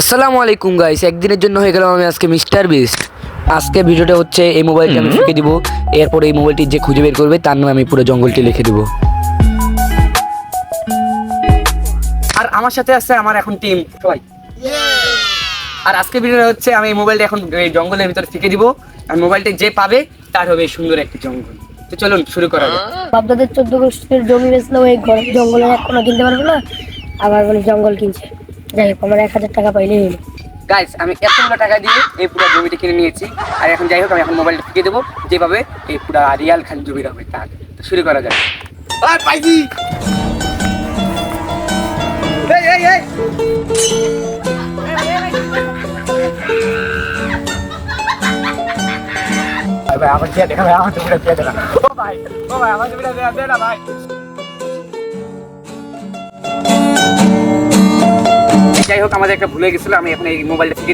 আসসালামু আলাইকুম গাইস একদিনের জন্য হয়ে গেলাম আমি আজকে মিস্টার বিস্ট। আজকে ভিডিওটা হচ্ছে এই মোবাইলটি আমি ফেঁকে দিব। এরপর এই মোবাইলটি যে খুঁজে বের করবে তার নামে আমি পুরো জঙ্গলটি লিখে দিব। আর আমার সাথে আছে আমার এখন টিম সবাই। আর আজকে ভিডিওটা হচ্ছে আমি এই মোবাইলটা এখন এই জঙ্গলের ভিতরে ফেঁকে দিব। আর মোবাইলটা যে পাবে তার হবে সুন্দর একটি জঙ্গল। তো চলুন শুরু করা যাক। বাপদাদের চোদ্দ গোষ্ঠীর জমি বেচলেও এই ঘর জঙ্গলে এখনও কিনতে পারব না? আবার বলে জঙ্গল কিনছে। যাই হোক আমার এক হাজার টাকা পাইলেই হলো। গাইস আমি এতগুলো টাকা দিয়ে এই পুরো জমিটা কিনে নিয়েছি। আর এখন যাই হোক আমি এখন মোবাইলটা ফিকে দেবো যেভাবে এই পুরো রিয়াল খান জমির হবে তার তো শুরু করা যাক। আর পাইছি। এই এই এই। ভাই ভাই আমার দিয়ে দেখা ভাই আমার জমিটা দিয়ে ও ভাই ও ভাই আমার জমিটা দিয়ে ভাই। যাই হোক আমাদের একটা ভুলে গেছিল আমি এখন এই মোবাইলটা থেকে